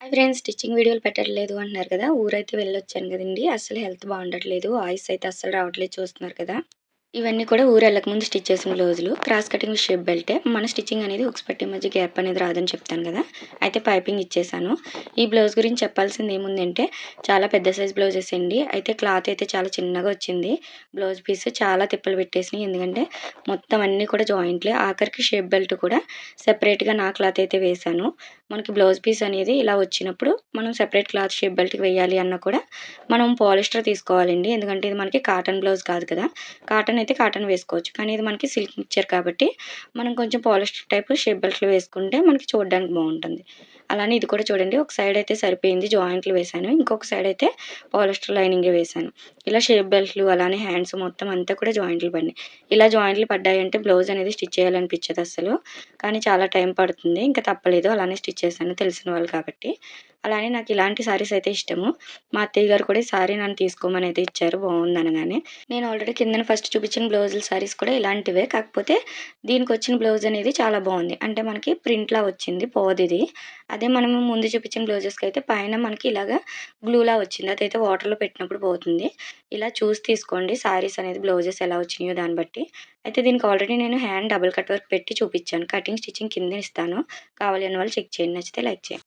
Hi friends stitching వీడియోలు పెట్టట్లేదు అంటున్నారు కదా. ఊరైతే వెళ్ళొచ్చాను కదండి. అసలు హెల్త్ బాగుండట్లేదు. వాయిస్ అయితే అస్సలు రావట్లేదు చూస్తున్నారు కదా. ఇవన్నీ కూడా ఊరు వెళ్ళకముందు స్టిచ్ చేసిన బ్లౌజులు క్రాస్ కటింగ్ షేప్ బెల్టే మన స్టిచ్చింగ్ అనేది ఒక పట్టి మధ్య గ్యాప్ అనేది రాదని చెప్తాను కదా. అయితే పైపింగ్ ఇచ్చేసాను. ఈ బ్లౌజ్ గురించి చెప్పాల్సింది ఏముందంటే చాలా పెద్ద సైజ్ బ్లౌజెస్ అండి. అయితే క్లాత్ అయితే చాలా చిన్నగా వచ్చింది. బ్లౌజ్ పీస్ చాలా తిప్పలు పెట్టేసినాయి. ఎందుకంటే మొత్తం అన్నీ కూడా జాయింట్లే ఆఖరికి షేప్ బెల్ట్ కూడా సెపరేట్గా నా క్లాత్ అయితే వేశాను. మనకి బ్లౌజ్ పీస్ అనేది ఇలా వచ్చినప్పుడు మనం సెపరేట్ క్లాత్ షేప్ బెల్ట్కి వేయాలి అన్న కూడా మనం పాలిస్టర్ తీసుకోవాలండి. ఎందుకంటే ఇది మనకి కాటన్ బ్లౌజ్ కాదు కదా. కాటన్ అయితే కాటన్ వేసుకోవచ్చు. కానీ ఇది మనకి సిల్క్ మిక్చర్ కాబట్టి మనం కొంచెం పాలిస్టర్ టైప్ షేప్ బెల్ట్లు వేసుకుంటే మనకి చూడడానికి బాగుంటుంది. అలానే ఇది కూడా చూడండి. ఒక సైడ్ అయితే సరిపోయింది. జాయింట్లు వేసాను ఇంకొక సైడ్ అయితే పాలిస్టర్ లైనింగ్ వేశాను. ఇలా షేప్ బెల్ట్లు అలానే హ్యాండ్స్ మొత్తం అంతా కూడా జాయింట్లు పడినాయి. ఇలా జాయింట్లు పడ్డాయంటే బ్లౌజ్ అనేది స్టిచ్ చేయాలనిపించదు అసలు కానీ చాలా టైం పడుతుంది. ఇంకా తప్పలేదు. అలానే స్టిచ్ చేశాను తెలిసిన వాళ్ళు కాబట్టి. అలానే నాకు ఇలాంటి సారీస్ అయితే ఇష్టము. మా అత్తయ్య గారు కూడా ఈ సారీ నన్ను తీసుకోమని అయితే ఇచ్చారు బాగుంది అనగానే నేను ఆల్రెడీ కింద ఫస్ట్ చూపించిన బ్లౌజుల సారీస్ కూడా ఇలాంటివే. కాకపోతే దీనికి వచ్చిన బ్లౌజ్ అనేది చాలా బాగుంది. అంటే మనకి ప్రింట్లా వచ్చింది పోదిది ఇది. అదే మనము ముందు చూపించిన బ్లౌజెస్కి అయితే పైన మనకి ఇలాగా గ్లూలా వచ్చింది. అదైతే వాటర్లో పెట్టినప్పుడు పోతుంది. ఇలా చూసి తీసుకోండి సారీస్ అనేది బ్లౌజెస్ ఎలా వచ్చినాయో దాన్ని బట్టి. అయితే దీనికి ఆల్రెడీ నేను హ్యాండ్ డబుల్ కట్ వర్క్ పెట్టి చూపించాను. కటింగ్ స్టిచ్చింగ్ కింద ఇస్తాను. కావాలి అన్న వాళ్ళు చెక్ చేయండి. నచ్చితే లైక్ చేయండి.